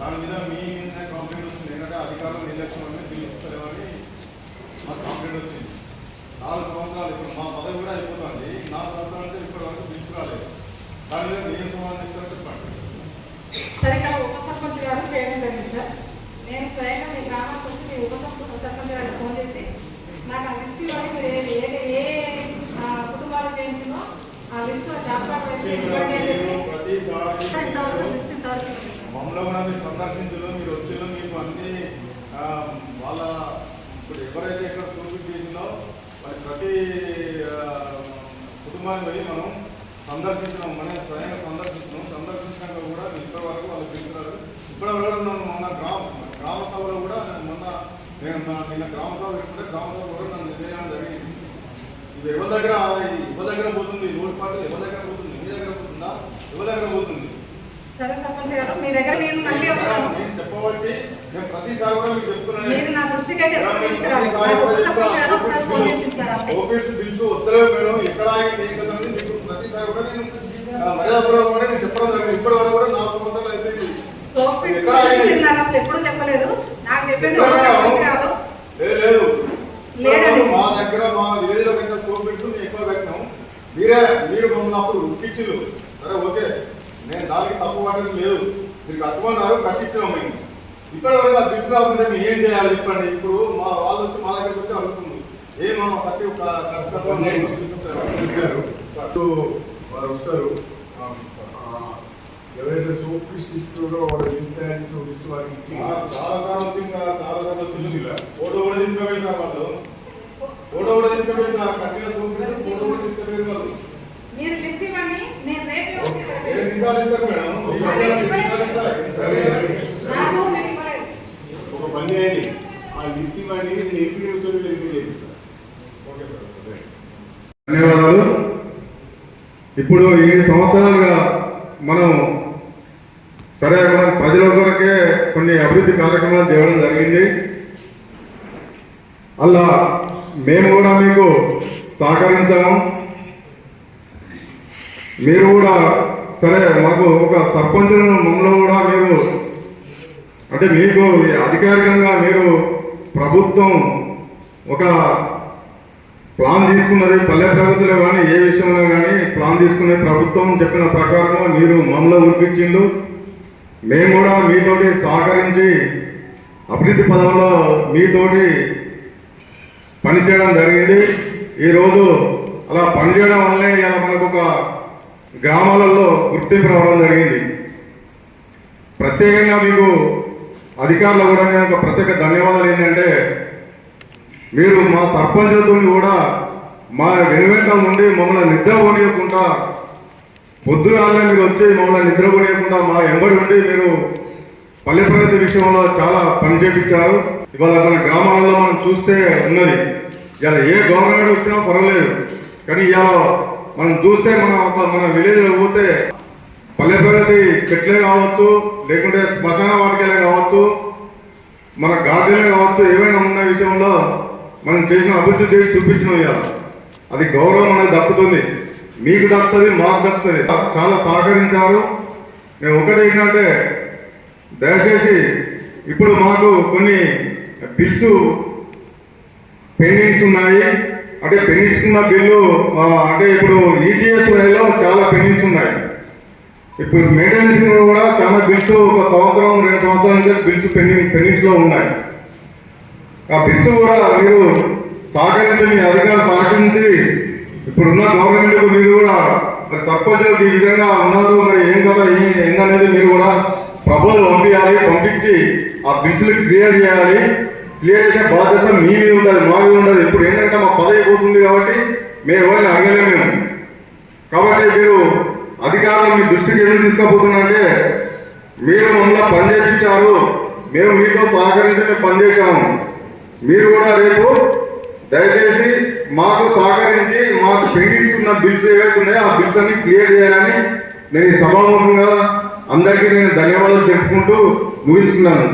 దాని మీద మీ మీద కంప్లైంట్ వస్తుంది. ఏంటంటే అధికారులు నిర్లక్ష్యం అనేది బిల్లు ఇస్తలేమని మాకు కంప్లైంట్ వచ్చింది. నాలుగు సంవత్సరాలు ఇప్పుడు మా పదవి కూడా అయిపోతుంది. నాలుగు సంవత్సరాల నుంచి ఇప్పటి వరకు బిల్స్ రాలేదు. దాని మీద ఏం సమాధానం చెప్పండి. సరే ఇక్కడ ఉప సర్పంచ్ గారు చేయడం జరిగింది సార్. నేను స్వయంగా మీ గ్రామానికి వచ్చి మీ ఉప సర్పంచ్ గారికి ఫోన్ చేసి నాకు ఆ లిస్ట్ ఇవ్వాలి మీరు ఏ ఏ కుటుంబాలు చేయించిందో ఆ లిస్ట్ జాబ్ కార్డు అని లిస్ట్ ఇంతవరకు. మమ్మల్ని కూడా మీరు సందర్శించడం మీరు వచ్చిన మీకు అన్ని వాళ్ళ ఇప్పుడు ఎవరైతే ఎక్కడ సూసైడ్ చేసిందో మరి ప్రతి ఆ, కుటుంబాన్ని పోయి మనం సందర్శించినాం మనం స్వయంగా సందర్శించినాం. సందర్శించినాక కూడా ఇప్పటి వరకు వాళ్ళు పిలిచినారు. ఇప్పటి వరకు నన్ను మొన్న గ్రామ గ్రామ సభలో కూడా నేను మొన్న నేను నిన్న గ్రామ సభ పెట్టుకుంటే గ్రామ సభ కూడా నన్ను నిర్ణయం జరిగింది. ఇది ఎవరి దగ్గర ఎవరి దగ్గర పోతుంది? రోడ్ పాటు ఎవరి దగ్గర పోతుంది? మీ దగ్గర పోతుందా? ఎవరి దగ్గర పోతుంది? సరే సర్పంచ్ గారు మీ దగ్గర నేను మళ్ళీ వస్తాను. చెప్పబట్టి నేను ప్రతిసారి కూడా మీకు చెప్తున్నాను. మీరు నా దృష్టికి ఓపీఎస్ బిల్స్ వద్దలేవు మేడం. ఎక్కడ ఆగింది ఏం కదా అని మీకు ప్రతిసారి కూడా నేను ఆ, మర్యాదపూర్వకంగా కూడా నేను చెప్పడం జరిగింది. ఇప్పటి వరకు కూడా నాలుగు సంవత్సరాలు అయిపోయింది నాకు అసలు ఎప్పుడు చెప్పలేదు. నాకు చెప్పింది? గారు లేదు లేదు. లేదండి. మా దగ్గర మా విలేజ్లో పెట్టిన మేము ఎక్కువ పెట్టినాం. మీరే మీరు మమ్మల్ని అప్పుడు ఉక్కిచ్చిళ్ళు సరే ఓకే. నేను దానికి తప్పు పడడం లేదు. మీరు కట్టుకున్నారు కట్టించినాం మేము. ఇప్పటి వరకు నాకు తెలిసి రాకుండా మేము ఏం చేయాలి చెప్పండి. ఇప్పుడు మా వాళ్ళు వచ్చి మా దగ్గరికి వచ్చి అడుగుతుంది. ఏం మనం కట్టి వారు వస్తారు. ఎవరైతే సోప్ పీస్ తీసుకున్నారో వాళ్ళు లిస్ట్ తయారు చేసి లిస్ట్ వారికి ఇచ్చి చాలా సార్లు వచ్చింది సార్ చాలా సార్లు వచ్చింది? ఫోటో కూడా తీసుకుపోయింది సార్ వాళ్ళు. ఫోటో కూడా తీసుకుపోయింది సార్. కట్టిన చూపించి ఫోటో కూడా తీసుకుపోయింది వాళ్ళు మీరు లిస్ట్ ఇవ్వండి నేను రేపు వచ్చి ఇక్కడ ఏం తీసాలు ఇస్తారు మేడం ఎన్ని తీసాలు ఇస్తారు? ఎన్ని తీసాలు ఇస్తారు? నాకు నేను ఇవ్వలేదు ఆ లిస్ట్ ఇవ్వండి నేను ఎంపీడీతో వెరిఫై చేపిస్తాను ఓకే సార్ ధన్యవాదాలు. ఇప్పుడు ఈ సంవత్సరాలుగా మనం సరే మనం ప్రజల కొరకే కొన్ని అభివృద్ధి కార్యక్రమాలు చేయడం జరిగింది. అలా మేము కూడా మీకు సహకరించాము. మీరు కూడా సరే మాకు ఒక సర్పంచ్ మమ్మల్ని అంటే మీకు అధికారికంగా మీరు ప్రభుత్వం ఒక ప్లాన్ తీసుకున్నది పల్లె ప్రగతిలో కానీ ఏ విషయంలో కానీ ప్లాన్ తీసుకునే ప్రభుత్వం చెప్పిన ప్రకారం మీరు మమ్మల్ని ఉరిపించిండు మేము కూడా మీతోటి సహకరించి అభివృద్ధి పదంలో మీతోటి పనిచేయడం జరిగింది. ఈరోజు అలా పనిచేయడం వల్లే ఇలా మనకు ఒక గ్రామాలలో గుర్తింపు రావడం జరిగింది. ప్రత్యేకంగా మీకు అధికారులు కూడా నేను ఒక ప్రత్యేక ధన్యవాదాలు ఏంటంటే మీరు మా సర్పంచులతో కూడా మా వెనువెంట నుండి మమ్మల్ని నిద్ర పోనీయకుండా పొద్దుగానే మీరు వచ్చి మమ్మల్ని నిద్ర పోనీయకుండా మా ఎంబడి ఉండి మీరు పల్లె ప్రగతి విషయంలో చాలా పని చేపించారు. ఇవాళ మన గ్రామాలలో మనం చూస్తే ఉన్నది. ఇలా ఏ గవర్నమెంట్ వచ్చినా పర్వాలేదు. కానీ ఇవాళ మనం చూస్తే మన మన విలేజ్లో పోతే పల్లె ప్రగతి చెట్లే కావచ్చు లేకుంటే శ్మశాన వాటికలే కావచ్చు మన గార్డెన్లే కావచ్చు ఏమైనా ఉన్న విషయంలో మనం చేసిన అభివృద్ధి చేసి చూపించిన ఇవాళ. అది గౌరవం అనేది దక్కుతుంది. మీకు దక్కుతుంది మాకు దక్కుతుంది. చాలా సహకరించారు. నేను ఒకటి ఏంటంటే దయచేసి ఇప్పుడు మాకు కొన్ని బిల్స్ పెండింగ్స్ ఉన్నాయి. అంటే పెండింగ్స్ ఉన్న బిల్లు అంటే ఇప్పుడు ఈజీఎస్ వైలో చాలా పెండింగ్స్ ఉన్నాయి. ఇప్పుడు మెయింటెనెన్స్ కూడా చాలా బిల్స్ ఒక సంవత్సరం రెండు సంవత్సరాల నుంచి బిల్స్ పెండింగ్ పెండింగ్స్లో ఉన్నాయి. ఆ బిల్స్ కూడా మీరు సహకరించి మీ అధికారులు సహకరించి ఇప్పుడున్న గవర్నమెంట్ మీరు కూడా మరి సర్పంచ్ ఈ విధంగా ఉన్నారు మరి ఏం కదా ఏందనేది మీరు కూడా ప్రపోజల్ పంపించాలి పంపించి ఆ బిల్స్ని క్లియర్ చేయాలి. క్లియర్ చేసే బాధ్యత మీ మీద ఉంటుంది మా మీద ఉండదు ఇప్పుడు ఏంటంటే మా పదవి పోతుంది కాబట్టి మేము ఎవరిని అడగలేము. మేము కాబట్టి మీరు అధికారులు మీ దృష్టికి ఎందుకు తీసుకుపోతున్నారంటే మీరు మమ్మల్ని పనిచేయించారు మేము మీతో సహకరించి మేము పనిచేశాము. మీరు కూడా రేపు దయచేసి మాకు సహకరించి మాకు పెండింగ్స్ ఉన్న బిల్స్ ఏవైతే ఉన్నాయో ఆ బిల్స్ అన్ని క్లియర్ చేయాలని నేను ఈ సభాముఖంగా అందరికీ నేను ధన్యవాదాలు చెప్పుకుంటూ ముగించుకున్నాను.